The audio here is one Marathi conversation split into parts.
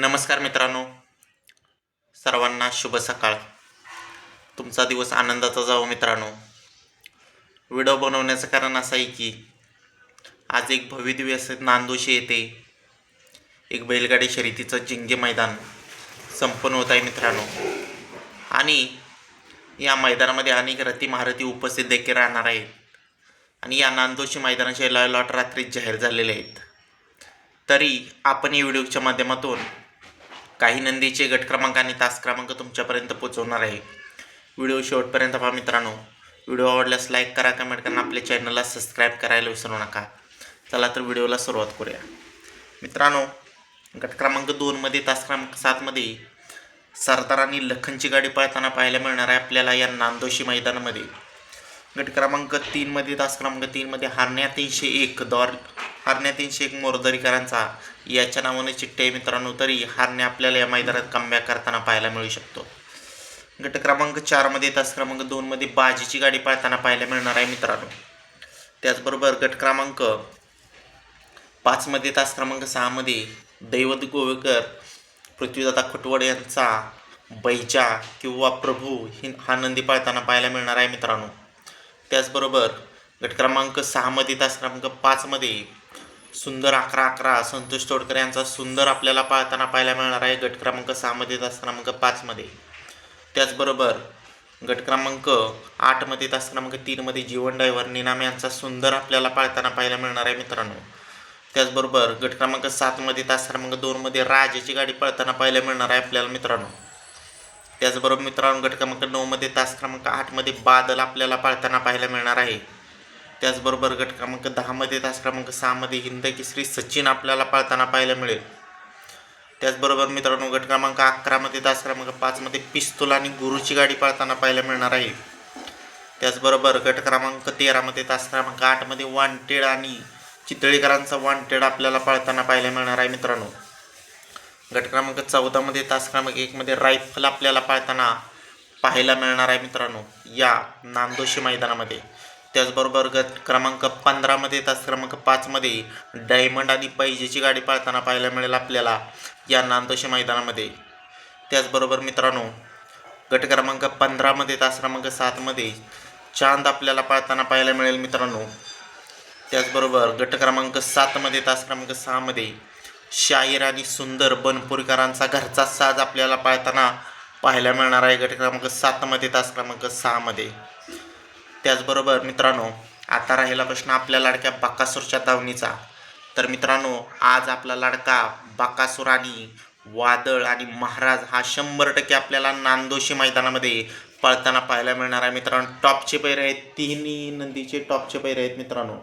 नमस्कार मित्रांनो. सर्वांना शुभ सकाळ. तुमचा दिवस आनंदाचा जावो मित्रांनो. व्हिडिओ बनवण्याचं कारण असं आहे की आज एक भव्यदिव्य असं नांदोशी येथे एक बैलगाडी शर्यतीचं जिंगे मैदान संपन्न होत आहे मित्रांनो. आणि या मैदानामध्ये अनेक रथी महारथी उपस्थित देखील राहणार आहेत. आणि या नांदोशी मैदानाचे लॉट रात्रीत जाहीर झालेले आहेत. तरी आपण या व्हिडिओच्या माध्यमातून काही नंदीचे गट क्रमांक आणि तास क्रमांक तुमच्यापर्यंत पोहोचवणार आहे. व्हिडिओ शेवटपर्यंत पहा मित्रांनो. व्हिडिओ आवडल्यास लाईक करा कमेंट करा आपल्या चॅनलला सबस्क्राईब करायला विसरू नका. चला तर व्हिडिओला सुरुवात करूया. मित्रांनो गट क्रमांक दोनमध्ये तास क्रमांक सातमध्ये सरदार आणि लखनची गाडी पळताना पाहायला मिळणार आहे आपल्याला या नांदोशी मैदानामध्ये. गट क्रमांक तीनमध्ये तास क्रमांक तीनमध्ये हारण्या तीनशे एक दॉर हारण्या तीनशे एक मोरदरीकरांचा. याच्या नावाने चिठ्ठी आहे मित्रांनो तरी हारण्या आपल्याला या मैदानात कमबॅक करताना पाहायला मिळू शकतो. गट क्रमांक चारमध्ये तास क्रमांक दोनमध्ये बाजीची गाडी पाळताना पाहायला मिळणार आहे मित्रांनो. त्याचबरोबर गट क्रमांक पाचमध्ये तास क्रमांक सहामध्ये दैवत गोवेकर पृथ्वीदादा खटवड यांचा बैजा किंवा प्रभू ही हा नंदी पाळताना पाहायला मिळणार आहे मित्रांनो. त्याचबरोबर गट क्रमांक सहामध्ये तास क्रमांक पाचमध्ये सुंदर अकरा अकरा संतोष तोडकर यांचा सुंदर आपल्याला पाळताना पाहायला मिळणार आहे गट क्रमांक सहामध्ये तास क्रमांक पाचमध्ये त्याचबरोबर गट क्रमांक आठमध्ये तास क्रमांक तीनमध्ये जीवन डायव्हर निनाम यांचा सुंदर आपल्याला पाळताना पाहायला मिळणार आहे मित्रांनो. त्याचबरोबर गट क्रमांक सातमध्ये तास क्रमांक दोनमध्ये राजाची गाडी पळताना पाहायला मिळणार आहे आपल्याला मित्रांनो. त्याचबरोबर मित्रांनो गट क्रमांक नऊमध्ये तास क्रमांक आठमध्ये बादल आपल्याला पाळताना पाहायला मिळणार आहे. त्याचबरोबर गट क्रमांक दहामध्ये तास क्रमांक सहामध्ये हिंद केसरी सचिन आपल्याला पाळताना पाहायला मिळेल. त्याचबरोबर मित्रांनो गट क्रमांक अकरामध्ये तास क्रमांक पाचमध्ये पिस्तूल आणि गुरुची गाडी पाळताना पाहायला मिळणार आहे. त्याचबरोबर गट क्रमांक तेरामध्ये तास क्रमांक आठमध्ये वांटेड आणि चितळीकरांचा वांटेड आपल्याला पाळताना पाहायला मिळणार आहे मित्रांनो. गट क्रमांक चौदामध्ये तास क्रमांक एकमध्ये रायफल आपल्याला पाळताना पाहायला मिळणार आहे मित्रांनो या नांदोशी मैदानामध्ये. त्याचबरोबर गट क्रमांक पंधरामध्ये तास क्रमांक पाचमध्ये डायमंड आणि पैजेची गाडी पाळताना पाहायला मिळेल आपल्याला या नांदोशी मैदानामध्ये. त्याचबरोबर मित्रांनो गट क्रमांक पंधरामध्ये तास क्रमांक सातमध्ये चांद आपल्याला पाळताना पाहायला मिळेल मित्रांनो. त्याचबरोबर गट क्रमांक सातमध्ये तास क्रमांक सहामध्ये शाहीर आणि सुंदर बनपुरीकरांचा घरचा साज आपल्याला पाळताना पाहायला मिळणार आहे गट क्रमांक सातमध्ये तास क्रमांक सहामध्ये त्याचबरोबर मित्रांनो आता राहिला प्रश्न आपल्या लाडक्या बाकासूरच्या धावणीचा तर मित्रांनो आज आपला लाडका बाकासूर आणि वादळ आणि महाराज हा शंभर टक्के आपल्याला नांदोशी मैदानामध्ये पळताना पाहायला मिळणार आहे. मित्रांनो टॉपचे पैर आहेत तिन्ही नंदीचे टॉपचे पैरे आहेत मित्रांनो.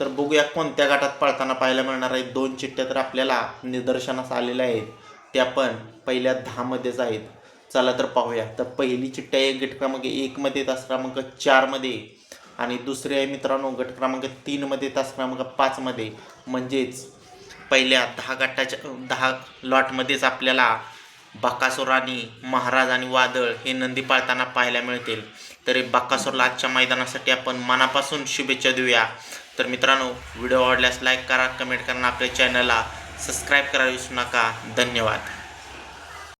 तर बघूया कोणत्या गटात पळताना पाहायला मिळणार आहेत दोन चिठ्ठ्या तर आपल्याला निदर्शनास आलेल्या आहेत. त्या पण पहिल्या दहामध्येच आहेत. चला तर पाहूया. तर पहिली चिठ्ठी आहे गट क्रमांक एकमध्ये तास क्रमांक चारमध्ये आणि दुसरी आहे मित्रांनो गट क्रमांक तीनमध्ये तास क्रमांक पाचमध्ये म्हणजेच पहिल्या दहा गटाच्या दहा लॉटमध्येच आपल्याला बाकासूर आणि महाराज आणि वादळ हे नंदी पाळताना पाहायला मिळतील. तरी बाकासूरला आजच्या मैदानासाठी आपण मनापासून शुभेच्छा देऊया. तर मित्रांनो व्हिडिओ आवडल्यास लाईक करा कमेंट करा आपल्या चॅनलला सबस्क्राईब करायला विसरू नका. धन्यवाद.